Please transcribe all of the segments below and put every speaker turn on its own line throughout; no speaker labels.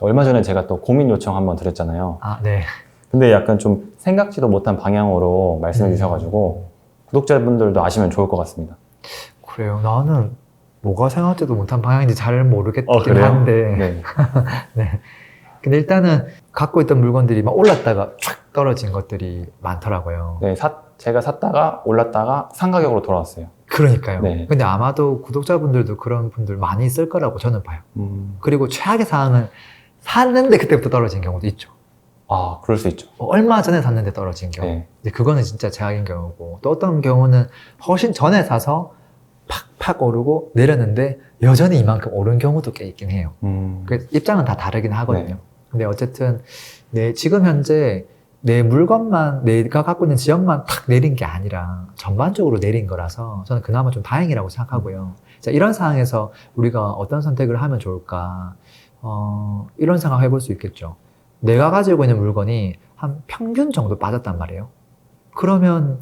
얼마 전에 제가 또 고민 요청 한번 드렸잖아요.
아, 네.
근데 약간 좀 생각지도 못한 방향으로 말씀해
음.
주셔가지고 구독자분들도 아시면 좋을 것 같습니다.
그래요. 나는 뭐가 생각지도 못한 방향인지 잘 모르겠긴
어?
한데.
네.
네. 근데 일단은 갖고 있던 물건들이 막 올랐다가 촥 떨어진 것들이 많더라고요.
네, 사- 제가 샀다가 올랐다가 상가격으로 돌아왔어요.
그러니까요.
네.
근데 아마도 구독자분들도 그런 분들 많이 있을 거라고 저는 봐요.
음,
그리고 최악의 상황은 샀는데 그때부터 떨어진 경우도 있죠.
아, 그럴 수 있죠.
뭐 얼마 전에 샀는데 떨어진 경우.
네.
근데 그거는 진짜 최악인 경우고 또 어떤 경우는 훨씬 전에 사서 팍팍 오르고 내렸는데 여전히 이만큼 오른 경우도 꽤 있긴 해요.
음,
그 입장은 다 다르긴 하거든요.
네.
근데 어쨌든 내 지금 현재 내 물건만 내가 갖고 있는 지역만 탁 내린 게 아니라 전반적으로 내린 거라서 저는 그나마 좀 다행이라고 생각하고요. 자, 이런 상황에서 우리가 어떤 선택을 하면 좋을까? 어, 이런 생각 해볼 수 있겠죠. 내가 가지고 있는 물건이 한 평균 정도 빠졌단 말이에요. 그러면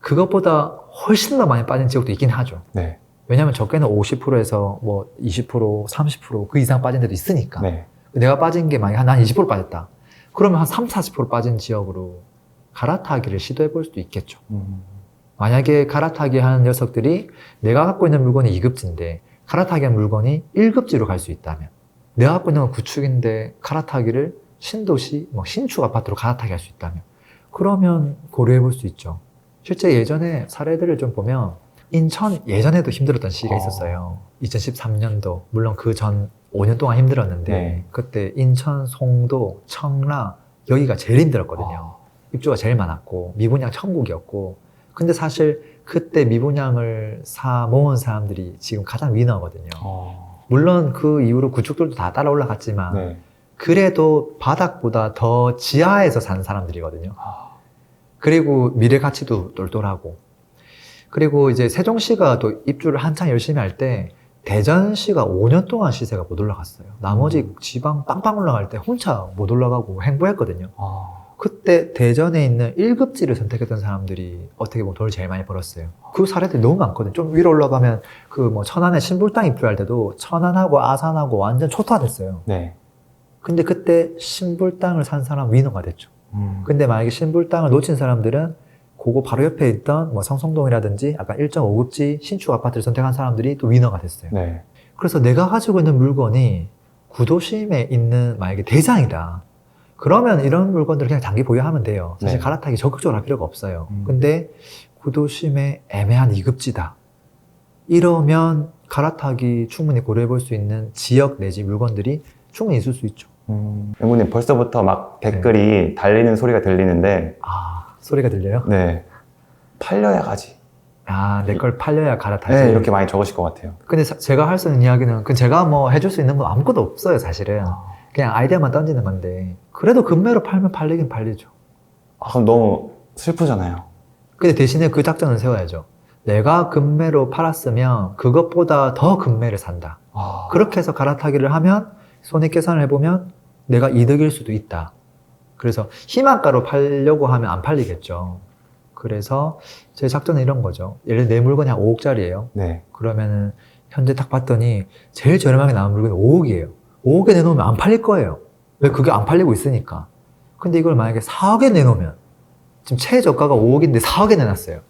그것보다 훨씬 더 많이 빠진 지역도 있긴 하죠.
네.
왜냐하면 적게는 50%에서 뭐 20%, 30%그 이상 빠진 데도 있으니까.
네.
내가 빠진 게 만약 한20% 빠졌다. 그러면 한 3, 40% 빠진 지역으로 갈아타기를 시도해 볼 수도 있겠죠.
음,
만약에 갈아타기 하는 녀석들이 내가 갖고 있는 물건이 2급지인데 갈아타기 한 물건이 1급지로 갈 수 있다면 내가 갖고 있는 건 구축인데 갈아타기를 신도시, 뭐 신축 아파트로 갈아타기 할 수 있다면 그러면 고려해 볼 수 있죠. 실제 예전에 사례들을 좀 보면 인천 예전에도 힘들었던 시기가
어.
있었어요. 2013년도 물론 그 전 5년 동안 힘들었는데
네.
그때 인천, 송도, 청라 여기가 제일 힘들었거든요.
아,
입주가 제일 많았고 미분양 천국이었고 근데 사실 그때 미분양을 사 모은 사람들이 지금 가장 위너거든요.
어,
물론 그 이후로 구축들도 다 따라 올라갔지만
네.
그래도 바닥보다 더 지하에서 산 사람들이거든요.
아,
그리고 미래 가치도 똘똘하고 그리고 이제 세종시가 또 입주를 한창 열심히 할 때 대전시가 5년 동안 시세가 못 올라갔어요. 나머지
음.
지방 빵빵 올라갈 때 혼자 못 올라가고 행보했거든요.
아,
그때 대전에 있는 1급지를 선택했던 사람들이 어떻게 보면 돈을 제일 많이 벌었어요. 그 사례들이 너무 많거든요. 좀 위로 올라가면 그 뭐 천안에 신불당 입주할 때도 천안하고 아산하고 완전 초토화됐어요.
네.
근데 그때 신불당을 산 사람 위너가 됐죠.
음,
근데 만약에 신불당을 놓친 사람들은 그거 바로 옆에 있던 뭐 성성동이라든지 약간 1.5급지 신축 아파트를 선택한 사람들이 또 위너가 됐어요.
네.
그래서 내가 가지고 있는 물건이 구도심에 있는 만약에 대장이다. 그러면 이런 물건들을 그냥 장기 보유하면 돼요. 사실
네.
갈아타기 적극적으로 할 필요가 없어요.
음.
근데 구도심에 애매한 2급지다. 이러면 갈아타기 충분히 고려해 볼 수 있는 지역 내지 물건들이 충분히 있을 수 있죠.
음, 영구님 벌써부터 막
네.
댓글이 달리는 소리가 들리는데,
아, 소리가 들려요?
네. 팔려야 가지.
아, 내 걸 팔려야 갈아타지.
네, 이렇게 많이 적으실 것 같아요.
근데 사- 제가 할 수 있는 이야기는 그 제가 뭐 해줄 수 있는 건 아무것도 없어요, 사실은. 그냥 아이디어만 던지는 건데. 그래도 금매로 팔면 팔리긴 팔리죠.
아, 그럼 너무 슬프잖아요.
근데 대신에 그 작전을 세워야죠. 내가 금매로 팔았으면 그것보다 더 금매를 산다.
아,
그렇게 해서 갈아타기를 하면 손익 계산을 해보면 내가 이득일 수도 있다. 그래서 희망가로 팔려고 하면 안 팔리겠죠. 그래서 제 작전은 이런 거죠. 예를 들어 내 물건이 한 5억짜리예요.
네.
그러면은 현재 딱 봤더니 제일 저렴하게 나온 물건이 5억이에요. 5억에 내놓으면 안 팔릴 거예요. 왜 그게 안 팔리고 있으니까. 근데 이걸 만약에 4억에 내놓으면 지금 최저가가 5억인데 4억에 내놨어요.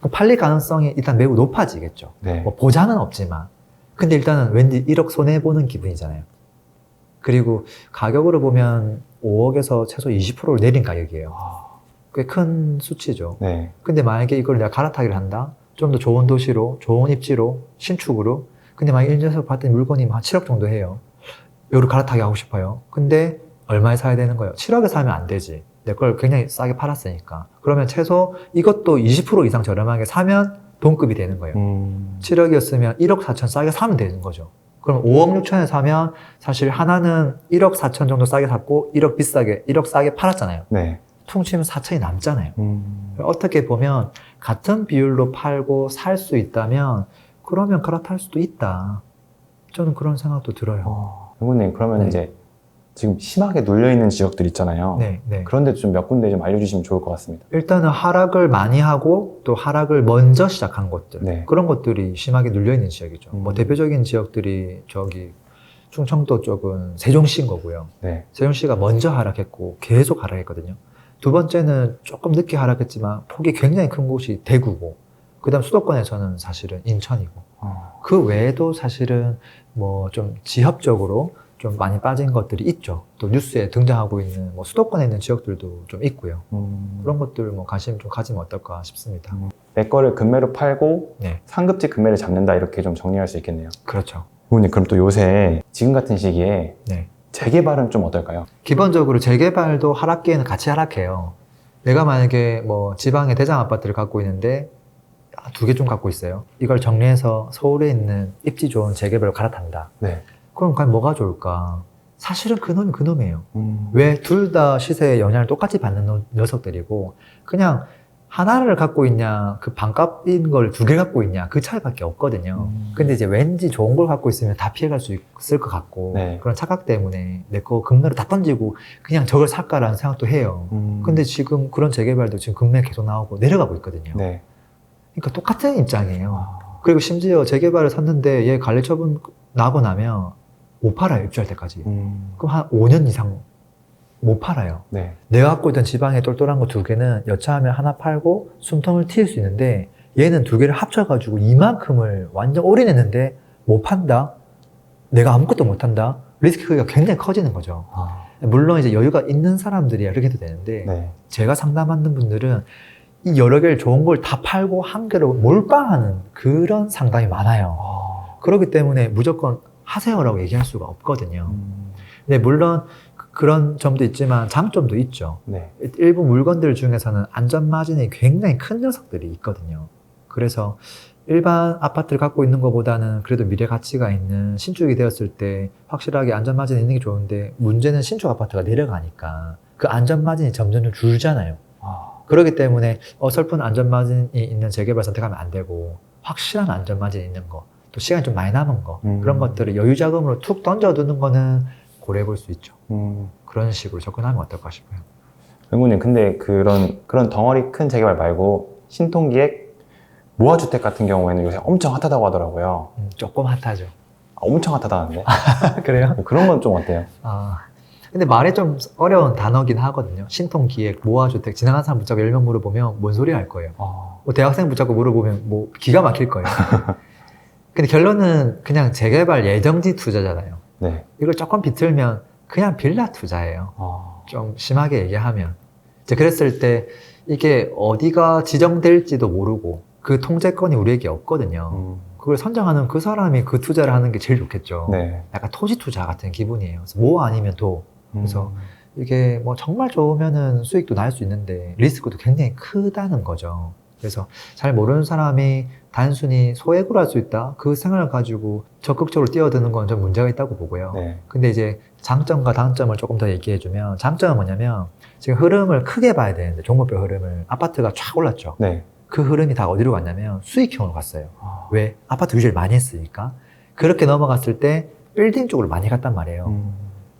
그럼 팔릴 가능성이 일단 매우 높아지겠죠.
네.
뭐 보장은 없지만. 근데 일단은 왠지 1억 손해보는 기분이잖아요. 그리고 가격으로 보면 5억에서 최소 20%를 내린 가격이에요.
아,
꽤큰 수치죠.
네.
근데 만약에 이걸 내가 갈아타기를 한다? 좀 더 좋은 도시로, 좋은 입지로, 신축으로. 근데 만약에 1년에서 봤더니 물건이 한 7억 정도 해요. 요를 갈아타기 하고 싶어요. 근데 얼마에 사야 되는 거예요? 7억에 사면 안 되지. 내 걸 굉장히 싸게 팔았으니까. 그러면 최소 이것도 20% 이상 저렴하게 사면 동급이 되는 거예요.
음,
7억이었으면 1억 4천 싸게 사면 되는 거죠. 그럼 5억 6천에 사면 사실 하나는 1억 4천 정도 싸게 샀고 1억 비싸게, 1억 싸게 팔았잖아요.
네.
퉁치면 4천이 남잖아요.
음,
어떻게 보면 같은 비율로 팔고 살 수 있다면 그러면 갈아탈 수도 있다. 저는 그런 생각도 들어요.
어, 영구님, 그러면
네.
이제 지금 심하게 눌려 있는 지역들 있잖아요.
네, 네.
그런데 좀 몇 군데 좀 알려주시면 좋을 것 같습니다.
일단은 하락을 많이 하고 또 하락을 먼저 시작한 곳들
네.
그런 것들이 심하게 눌려 있는 지역이죠.
음.
뭐 대표적인 지역들이 저기 충청도 쪽은 세종시인 거고요.
네.
세종시가 먼저 하락했고 계속 하락했거든요. 두 번째는 조금 늦게 하락했지만 폭이 굉장히 큰 곳이 대구고, 그 다음 수도권에서는 사실은 인천이고,
어,
그 외에도 사실은 뭐 좀 지역적으로 좀 많이 빠진 것들이 있죠. 또 뉴스에 등장하고 있는 뭐 수도권에 있는 지역들도 좀 있고요.
음,
그런 것들 뭐 관심 좀 가지면 어떨까 싶습니다.
내 거를 금매로 팔고
네.
상급지 금매를 잡는다 이렇게 좀 정리할 수 있겠네요.
그렇죠.
부모님 그럼 또 요새 지금 같은 시기에
네.
재개발은 좀 어떨까요?
기본적으로 재개발도 하락기에는 같이 하락해요. 내가 만약에 뭐 지방의 대장 아파트를 갖고 있는데 두 개 좀 갖고 있어요. 이걸 정리해서 서울에 있는 입지 좋은 재개발로 갈아탄다.
네.
그럼 과연 뭐가 좋을까? 사실은 그놈이 그놈이에요.
음,
왜둘 다 시세에 영향을 똑같이 받는 녀- 녀석들이고 그냥 하나를 갖고 있냐 그 반값인 걸 두 개 갖고 있냐 그 차이밖에 없거든요.
음.
근데 이제 왠지 좋은 걸 갖고 있으면 다 피해갈 수 있을 것 같고
네.
그런 착각 때문에 내 거 금매로 다 던지고 그냥 저걸 살까라는 생각도 해요.
음,
근데 지금 그런 재개발도 지금 금매 계속 나오고 내려가고 있거든요.
네.
그러니까 똑같은 입장이에요.
아,
그리고 심지어 재개발을 샀는데 얘 관리 처분 나고 나면 못 팔아요 입주할 때까지.
음,
그럼 한 5년 이상 못 팔아요.
네.
내가 갖고 있던 지방에 똘똘한 거 두 개는 여차하면 하나 팔고 숨통을 틔울 수 있는데 얘는 두 개를 합쳐가지고 이만큼을 완전 올인했는데 못 판다? 내가 아무것도 못 한다? 리스크가 굉장히 커지는 거죠.
아,
물론 이제 여유가 있는 사람들이야 이렇게 해도 되는데
네.
제가 상담하는 분들은 이 여러 개를 좋은 걸 다 팔고 한 개로 몰빵하는 그런 상담이 많아요.
아,
그렇기 때문에 무조건 하세요라고 얘기할 수가 없거든요.
음,
근데 물론 그- 그런 점도 있지만 장점도 있죠.
네.
일부 물건들 중에서는 안전 마진이 굉장히 큰 녀석들이 있거든요. 그래서 일반 아파트를 갖고 있는 것보다는 그래도 미래 가치가 있는 신축이 되었을 때 확실하게 안전 마진이 있는 게 좋은데 문제는 신축 아파트가 내려가니까 그 안전 마진이 점점 좀 줄잖아요.
아,
그렇기 때문에 어설픈 안전 마진이 있는 재개발 선택하면 안 되고 확실한 안전 마진이 있는 거, 또 시간이 좀 많이 남은 거
음.
그런 것들을 여유 자금으로 툭 던져두는 거는 고려해 볼 수 있죠.
음.
그런 식으로 접근하면 어떨까 싶어요.
의무님 근데 그런 그런 덩어리 큰 재개발 말고 신통기획 모아주택 같은 경우에는 요새 엄청 핫하다고 하더라고요.
음, 조금 핫하죠.
아, 엄청 핫하다는데
그래요?
그런 건 좀 어때요?
아, 근데 말이 좀 어려운 단어긴 하거든요. 신통 기획, 모아주택, 지나간 사람 붙잡고 10명 물어보면 뭔 소리 할 거예요.
아,
뭐 대학생 붙잡고 물어보면 뭐 기가 막힐 거예요. 근데 결론은 그냥 재개발 예정지 투자잖아요.
네.
이걸 조금 비틀면 그냥 빌라 투자예요.
아,
좀 심하게 얘기하면. 이제 그랬을 때 이게 어디가 지정될지도 모르고 그 통제권이 우리에게 없거든요.
음,
그걸 선정하는 그 사람이 그 투자를 하는 게 제일 좋겠죠.
네. 약간
약간 토지 투자 같은 기분이에요. 그래서 뭐 아니면 도. 그래서
음,
이게 뭐 정말 좋으면은 수익도 날 수 있는데 리스크도 굉장히 크다는 거죠. 그래서 잘 모르는 사람이 단순히 소액으로 할 수 있다 그 생각을 가지고 적극적으로 뛰어드는 건 좀 문제가 있다고 보고요.
네.
근데 이제 장점과 단점을 조금 더 얘기해주면 장점은 뭐냐면 지금 흐름을 크게 봐야 되는데 종목별 흐름을 아파트가 쫙 올랐죠.
네.
그 흐름이 다 어디로 갔냐면 수익형으로 갔어요.
아,
왜? 아파트 유지를 많이 했으니까. 그렇게 넘어갔을 때 빌딩 쪽으로 많이 갔단 말이에요.
음,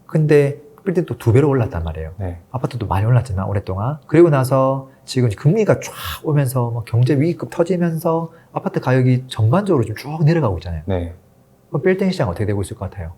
근데 빌딩도 두 배로 올랐단 말이에요.
네.
아파트도 많이 올랐지만 오랫동안. 그리고 나서 지금 금리가 쫙 오면서 뭐 경제 위기급 터지면서 아파트 가격이 전반적으로 좀 쭉 내려가고 있잖아요.
네.
그럼 빌딩 시장 어떻게 되고 있을 것 같아요?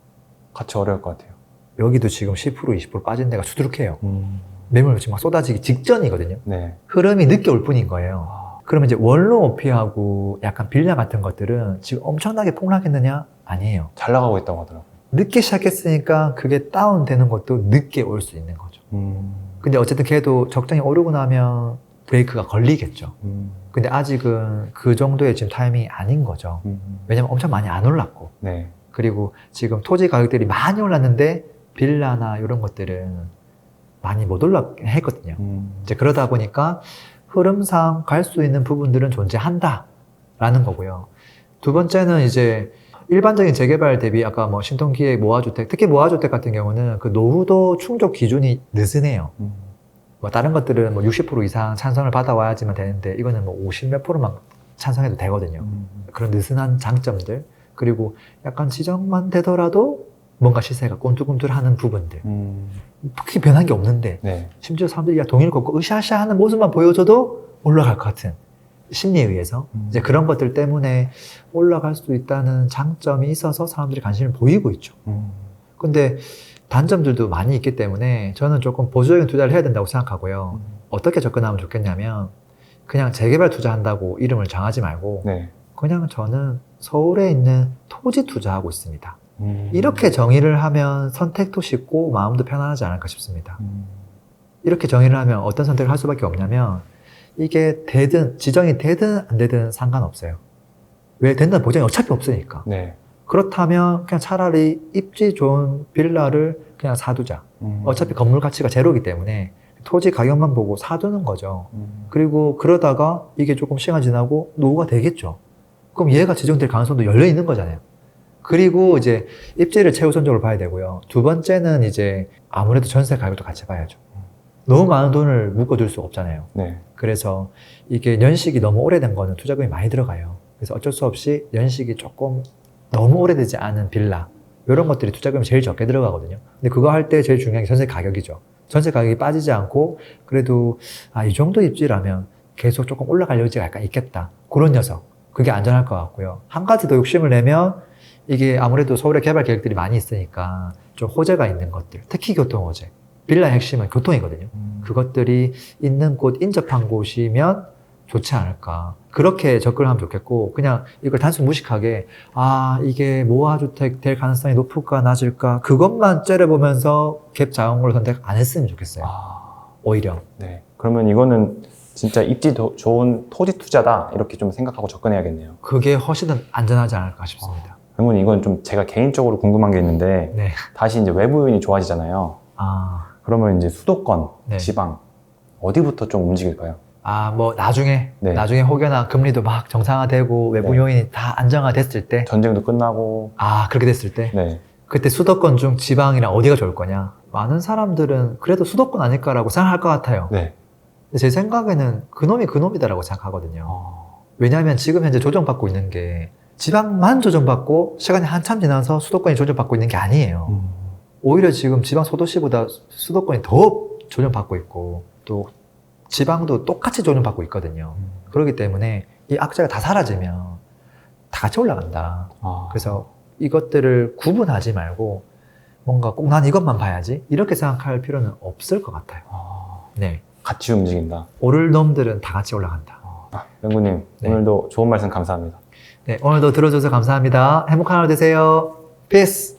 같이 어려울 것 같아요.
여기도 지금 10% 20% 빠진 데가 수두룩해요.
음,
매물 지금 막 쏟아지기 직전이거든요.
네.
흐름이 늦게 올 뿐인 거예요.
아,
그러면 이제 원로 오피하고 약간 빌라 같은 것들은 지금 엄청나게 폭락했느냐? 아니에요.
잘 나가고 있다고 하더라고요.
늦게 시작했으니까 그게 다운되는 것도 늦게 올 수 있는 거죠.
음,
근데 어쨌든 걔도 적정히 오르고 나면 브레이크가 걸리겠죠.
음,
근데 아직은 그 정도의 지금 타이밍이 아닌 거죠.
음,
왜냐면 엄청 많이 안 올랐고.
네.
그리고 지금 토지 가격들이 많이 올랐는데 빌라나 이런 것들은 많이 못 올랐거든요.
음,
이제 그러다 보니까 흐름상 갈 수 있는 부분들은 존재한다라는 거고요. 두 번째는 이제 일반적인 재개발 대비 아까 뭐 신통기획 모아주택, 특히 모아주택 같은 경우는 그 노후도 충족 기준이 느슨해요.
음,
뭐 다른 것들은 뭐 60% 이상 찬성을 받아와야지만 되는데 이거는 뭐 50몇 프로만 찬성해도 되거든요.
음,
그런 느슨한 장점들 그리고 약간 지정만 되더라도 뭔가 시세가 꼰두꼰두하는 부분들
음,
크게 변한 게 없는데
네.
심지어 사람들이 야 동의를 걷고 으쌰으쌰 하는 모습만 보여줘도 올라갈 것 같은 심리에 의해서
음.
이제 그런 것들 때문에 올라갈 수 있다는 장점이 있어서 사람들이 관심을 보이고 있죠.
음,
근데 단점들도 많이 있기 때문에 저는 조금 보수적인 투자를 해야 된다고 생각하고요. 어떻게 접근하면 좋겠냐면 그냥 재개발 투자한다고 이름을 정하지 말고
네.
그냥 저는 서울에 있는 토지 투자하고 있습니다.
음.
이렇게 정의를 하면 선택도 쉽고 마음도 편안하지 않을까 싶습니다.
음.
이렇게 정의를 하면 어떤 선택을 할 수밖에 없냐면 이게 되든 지정이 되든 안 되든 상관없어요. 왜 된다는 보장이 어차피 없으니까.
네.
그렇다면 그냥 차라리 입지 좋은 빌라를 그냥 사두자.
음.
어차피 건물 가치가 제로이기 때문에 토지 가격만 보고 사두는 거죠.
음.
그리고 그러다가 이게 조금 시간 지나고 노후가 되겠죠. 그럼 얘가 지정될 가능성도 열려 있는 거잖아요. 그리고 이제 입지를 최우선적으로 봐야 되고요. 두 번째는 이제 아무래도 전세 가격도 같이 봐야죠. 너무 많은 돈을 묶어둘 수 없잖아요.
네.
그래서 이게 연식이 너무 오래된 거는 투자금이 많이 들어가요. 그래서 어쩔 수 없이 연식이 조금 너무 오래되지 않은 빌라 이런 것들이 투자금이 제일 적게 들어가거든요. 근데 그거 할 때 제일 중요한 게 전세 가격이죠. 전세 가격이 빠지지 않고 그래도 아, 이 정도 입지라면 계속 조금 올라갈 여지가 약간 있겠다. 그런 녀석. 그게 안전할 것 같고요. 한 가지 더 욕심을 내면 이게 아무래도 서울에 개발 계획들이 많이 있으니까 좀 호재가 있는 것들, 특히 교통 호재. 빌라의 핵심은 교통이거든요.
음.
그것들이 있는 곳, 인접한 곳이면 좋지 않을까. 그렇게 접근하면 좋겠고, 그냥 이걸 단순 무식하게, 아, 이게 모아주택 될 가능성이 높을까, 낮을까, 그것만 째려보면서 갭 자원을 선택 안 했으면 좋겠어요.
아.
오히려.
네. 그러면 이거는 진짜 입지 도- 좋은 토지 투자다 이렇게 좀 생각하고 접근해야겠네요.
그게 훨씬 더 안전하지 않을까 싶습니다.
그러면 이건 좀 제가 개인적으로 궁금한 게 있는데
네.
다시 이제 외부 요인이 좋아지잖아요.
아,
그러면 이제 수도권,
네.
지방 어디부터 좀 움직일까요?
아, 뭐, 나중에,
네.
나중에 혹여나 금리도 막 정상화되고 외부
네.
요인이 다 안정화됐을 때,
전쟁도 끝나고
아, 그렇게 됐을 때,
네.
그때 수도권 중 지방이랑 어디가 좋을 거냐? 많은 사람들은 그래도 수도권 아닐까라고 생각할 것 같아요.
네.
근데 제 생각에는 그놈이 그놈이다라고 생각하거든요.
어,
왜냐하면 지금 현재 조정받고 있는 게 지방만 조정받고 시간이 한참 지나서 수도권이 조정받고 있는 게 아니에요.
음.
오히려 지금 지방 소도시보다 수도권이 더 조정받고 있고 또 지방도 똑같이 조정받고 있거든요.
음.
그렇기 때문에 이 악재가 다 사라지면 다 같이 올라간다.
아.
그래서 이것들을 구분하지 말고 뭔가 꼭 난 이것만 봐야지 이렇게 생각할 필요는 없을 것 같아요.
아,
네.
같이 움직인다.
오를 놈들은 다 같이 올라간다.
아, 명구님
네.
오늘도 좋은 말씀 감사합니다.
네, 오늘도 들어줘서 감사합니다. 행복한 하루 되세요. 피스!